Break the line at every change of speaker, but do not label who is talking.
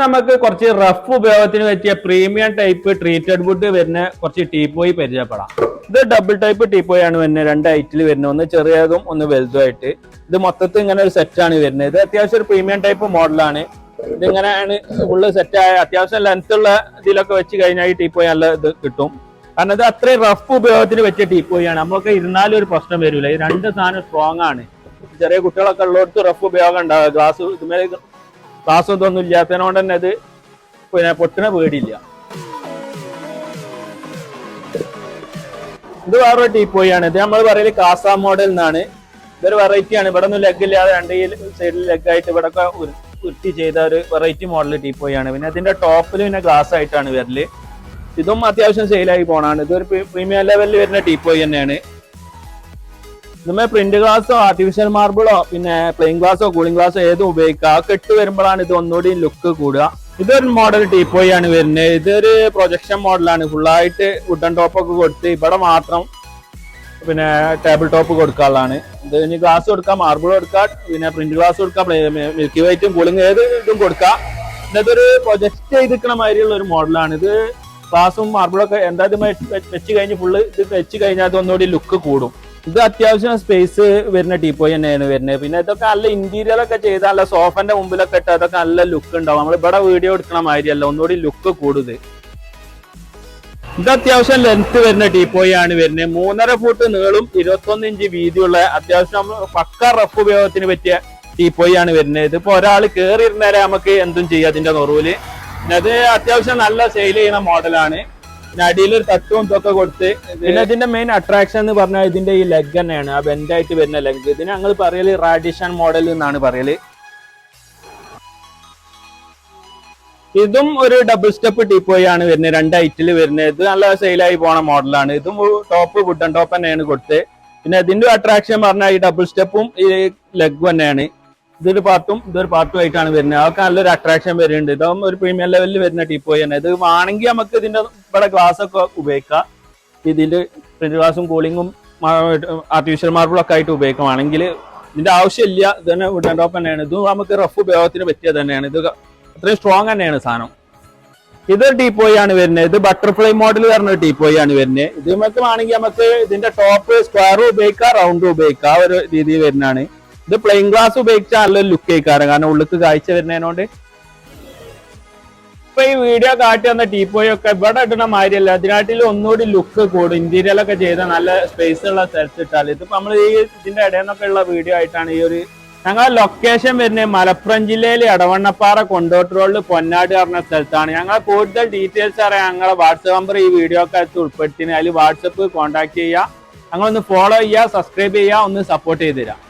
നമുക്ക് കുറച്ച് റഫ് ഉപയോഗത്തിന് പറ്റിയ പ്രീമിയം ടൈപ്പ് ട്രീറ്റഡ് വുഡ് വരുന്ന കുറച്ച് ടീപ്പോയി പരിചയപ്പെടാം. ഇത് ഡബിൾ ടൈപ്പ് ടീപ്പോയി ആണ് വരുന്നത്. രണ്ട് ഐറ്റിൽ വരുന്നത്. ഒന്ന് ചെറിയതും ഒന്ന് വലുതുമായിട്ട്. ഇത് മൊത്തത്തിൽ ഇങ്ങനെ ഒരു സെറ്റാണ് വരുന്നത്. ഇത് അത്യാവശ്യം ഒരു പ്രീമിയം ടൈപ്പ് മോഡലാണ് ഇതിങ്ങനെയാണ് ഫുള്ള് സെറ്റായ അത്യാവശ്യം ലെങ്ത് ഉള്ള ഇതിലൊക്കെ വെച്ച് കഴിഞ്ഞാൽ ഈ ടീപ്പോയി നല്ല ഇത് കിട്ടും. കാരണം ഇത് അത്രയും റഫ് ഉപയോഗത്തിന് പറ്റിയ ടീപ്പോയാണ് നമുക്ക് ഇരുന്നാലും ഒരു പ്രശ്നം വരില്ല ഈ രണ്ട് സാധനം സ്ട്രോങ് ആണ്. ചെറിയ കുട്ടികളൊക്കെ ഉള്ളിടത്ത് റഫ് ഉപയോഗം ഉണ്ടാവുക ഗ്ലാസ് ഇതുമേലെ ഗ്ലാസ് ഇതൊന്നും ഇല്ലാത്തതിനോണ്ട് തന്നെ ഇത് പിന്നെ പൊട്ടിന പേടിയില്ല. ഇത് വേറൊരു ടീപ്പോയാണ് ഇത് നമ്മൾ പറയൽ കാസ മോഡൽ എന്നാണ് ഇതൊരു വെറൈറ്റി ആണ്. ഇവിടെ ഒന്നും ലെഗ് ഇല്ലാതെ രണ്ട് സൈഡിൽ ലെഗ് ആയിട്ട് ഇവിടെ ഒക്കെ ഉരുട്ടി ചെയ്ത ഒരു വെറൈറ്റി മോഡൽ ടീപ്പോയാണ് പിന്നെ അതിന്റെ ടോപ്പിൽ പിന്നെ ഗ്ലാസ് ആയിട്ടാണ് വരൽ. ഇതും അത്യാവശ്യം സെയിലായി പോണാണ്. ഇതൊരു പ്രീമിയം ലെവലിൽ വരുന്ന ടീപ്പോയി തന്നെയാണ്. ഇതുമേ പ്രിന്റ് ഗ്ലാസ്സോ ആർട്ടിഫിഷ്യൽ മാർബിളോ പിന്നെ പ്ലെയിൻ ഗ്ലാസ്സോ കൂളിംഗ് ഗ്ലാസ്സോ ഏതും ഉപയോഗിക്കുക. ആ കെട്ട് വരുമ്പോഴാണ് ഇത് ഒന്നുകൂടി ലുക്ക് കൂടുക. ഇതൊരു മോഡൽ ടീപ്പോയി ആണ് വരുന്നത്. ഇതൊരു പ്രൊജക്ഷൻ മോഡലാണ് ഫുള്ളായിട്ട് വുഡൻ ടോപ്പ് ഒക്കെ കൊടുത്ത് ഇവിടെ മാത്രം പിന്നെ ടേബിൾ ടോപ്പ് കൊടുക്കാനുള്ളതാണ് ഇത് ഇനി ഗ്ലാസ് കൊടുക്കാം മാർബിൾ കൊടുക്കാം പിന്നെ പ്രിന്റ് ഗ്ലാസ് കൊടുക്കാം മിൽക്കി വൈറ്റും കൂളിംഗ് ഏത് ഇതും കൊടുക്കാം ഇതൊരു പ്രൊജക്ട് ചെയ്തിരിക്കണ മാതിരിയുള്ള ഒരു മോഡലാണ് ഇത് ഗ്ലാസും മാർബിളൊക്കെ എന്താ ഇത് വെച്ച് കഴിഞ്ഞ് ഫുള്ള് ഇത് വെച്ച് കഴിഞ്ഞാൽ അത് ഒന്നുകൂടി ലുക്ക് കൂടും. ഇത് അത്യാവശ്യം സ്പേസ് വരുന്ന ടീപ്പോയി തന്നെയാണ് വരുന്നത്. പിന്നെ ഇതൊക്കെ നല്ല ഇന്റീരിയർ ഒക്കെ നല്ല സോഫന്റെ മുമ്പിലൊക്കെ ഇട്ട് അതൊക്കെ നല്ല ലുക്ക് ഉണ്ടാവും. നമ്മൾ ഇവിടെ വീഡിയോ എടുക്കണ മാതിരിയല്ല. ഒന്നുകൂടി ലുക്ക് കൂടുത് ഇത്. അത്യാവശ്യം ലെങ്ത് വരുന്ന ടീപ്പോയി ആണ് വരുന്നത്. മൂന്നര ഫുട്ട് നീളും ഇരുപത്തൊന്ന് ഇഞ്ച് വീതിയുള്ള അത്യാവശ്യം പക്ക റഫ് ഉപയോഗത്തിന് പറ്റിയ ടീപ്പോയി ആണ് വരുന്നത്. ഇതിപ്പോ ഒരാൾ കയറി ഇരുന്നേരെ നമുക്ക് എന്തും ചെയ്യാം അതിന്റെ നെറുവിൽ അത് അത്യാവശ്യം നല്ല സെയിൽ ചെയ്യുന്ന മോഡലാണ് അടിയിൽ ഒരു തട്ടും ഇതൊക്കെ കൊടുത്ത് പിന്നെ ഇതിന്റെ മെയിൻ അട്രാക്ഷൻ എന്ന് പറഞ്ഞാൽ ഇതിന്റെ ഈ ലെഗ് തന്നെയാണ്. ആ ബെൻഡായിട്ട് വരുന്ന ലെഗ് ഇതിന് ഞങ്ങൾ പറയൽ റാഡിഷൻ മോഡൽ എന്നാണ് പറയൽ. ഇതും ഒരു ഡബിൾ സ്റ്റെപ്പ് ടിപ്പോയാണ് വരുന്നത്. രണ്ട് ഐറ്റിൽ വരുന്നത്. ഇത് നല്ല സെയിലായി പോണ മോഡലാണ് ഇതും ടോപ്പ് വുഡൻ ടോപ്പ് തന്നെയാണ് കൊടുത്തത് പിന്നെ ഇതിന്റെ അട്രാക്ഷൻ പറഞ്ഞാൽ ഈ ഡബിൾ സ്റ്റെപ്പും ഈ ലെഗും തന്നെയാണ്. ഇതൊരു പാർട്ടും ഇതൊരു പാർട്ടും ആയിട്ടാണ് വരുന്നത്. അതൊക്കെ നല്ലൊരു അട്രാക്ഷൻ വരുന്നുണ്ട്. ഇതാവും ഒരു പ്രീമിയം ലെവലിൽ വരുന്ന ടീപ്പോയി തന്നെ ഇത് വേണമെങ്കിൽ നമുക്ക് ഇതിന്റെ ഇവിടെ ഗ്ലാസ് ഒക്കെ ഉപയോഗിക്കാം ഇതിന്റെ പ്രിന്റ് ഗ്ലാസും കൂളിങ്ങും ആർട്ടിഫിഷ്യൽ മാർബിളൊക്കെ ആയിട്ട് ഉപയോഗിക്കുകയാണെങ്കിൽ ഇതിന്റെ ആവശ്യമില്ല. ഇത് തന്നെ വുഡൻ ടോപ്പ് തന്നെയാണ്. ഇത് നമുക്ക് റഫ് ഉപയോഗത്തിന് പറ്റിയത് തന്നെയാണ്. ഇത് അത്രയും സ്ട്രോങ് തന്നെയാണ് സാധനം. ഇത് ടീപ്പോയി ആണ് വരുന്നത്. ഇത് ബട്ടർഫ്ലൈ മോഡൽ പറഞ്ഞ ടീപ്പോയി ആണ് വരുന്നത്. ഇത് നമുക്ക് വേണമെങ്കിൽ നമുക്ക് ഇതിന്റെ ടോപ്പ് സ്ക്വയറും ഉപയോഗിക്കാം റൗണ്ടും ഉപയോഗിക്കാം. ആ ഒരു രീതിയിൽ വരുന്നതാണ്. ഇത് പ്ലെയിൻ ഗ്ലാസ് ഉപയോഗിച്ചാൽ നല്ലൊരു ലുക്ക് ആയിക്കാറ് കാരണം ഉള്ളിക്ക് കാഴ്ച വരുന്നതിനോണ്ട് ഇപ്പൊ ഈ വീഡിയോ കാട്ടി വന്ന ടീപ്പോയൊക്കെ ഇവിടെ ഇടുന്ന മാതിരിയല്ല. അതിനാട്ടിൽ ഒന്നുകൂടി ലുക്ക് കൂടും. ഇന്റീരിയലൊക്കെ ചെയ്ത നല്ല സ്പേസ് ഉള്ള സ്ഥലത്ത് ഇട്ടാൽ ഇതിപ്പോ നമ്മൾ ഈ ഇതിന്റെ ഇടയിൽ നിന്നൊക്കെ ഉള്ള വീഡിയോ ആയിട്ടാണ് ഈ ഒരു ഞങ്ങൾ ലൊക്കേഷൻ വരുന്നത് മലപ്പുറം ജില്ലയിലെ എടവണ്ണപ്പാറ കൊണ്ടോട്ട് റോഡിൽ പൊന്നാട് പറഞ്ഞ സ്ഥലത്താണ്. ഞങ്ങൾ കൂടുതൽ ഡീറ്റെയിൽസ് അറിയാൻ ഞങ്ങളെ വാട്സപ്പ് നമ്പർ ഈ വീഡിയോ ഒക്കെ ഉൾപ്പെടുത്തിന്. അതിൽ വാട്സപ്പ് കോൺടാക്ട് ചെയ്യുക ഞങ്ങളൊന്ന് ഫോളോ ചെയ്യുക സബ്സ്ക്രൈബ് ചെയ്യുക ഒന്ന് സപ്പോർട്ട് ചെയ്ത് തരാം.